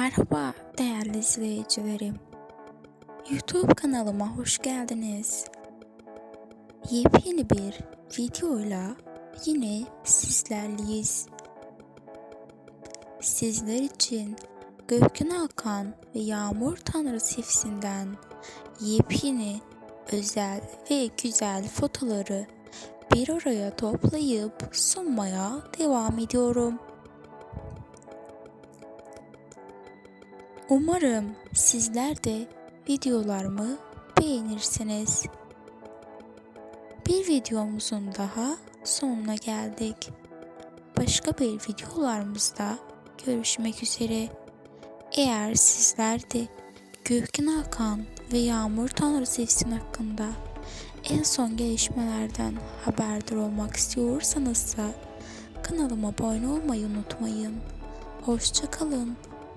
Merhaba değerli izleyicilerim. YouTube kanalıma hoş geldiniz. Yepyeni bir videoyla yine sizlerleyiz. Sizler için Gökhan Hakan ve Yağmur Tanrı Sifsinden yepyeni, özel ve güzel fotoları bir araya toplayıp sunmaya devam ediyorum. Umarım sizler de videolarımı beğenirsiniz. Bir videomuzun daha sonuna geldik. Başka bir videolarımızda görüşmek üzere. Eğer sizler de Gökhan Hakan ve Yağmur Tanrı Sevsin hakkında en son gelişmelerden haberdar olmak istiyorsanız da kanalıma abone olmayı unutmayın. Hoşça kalın.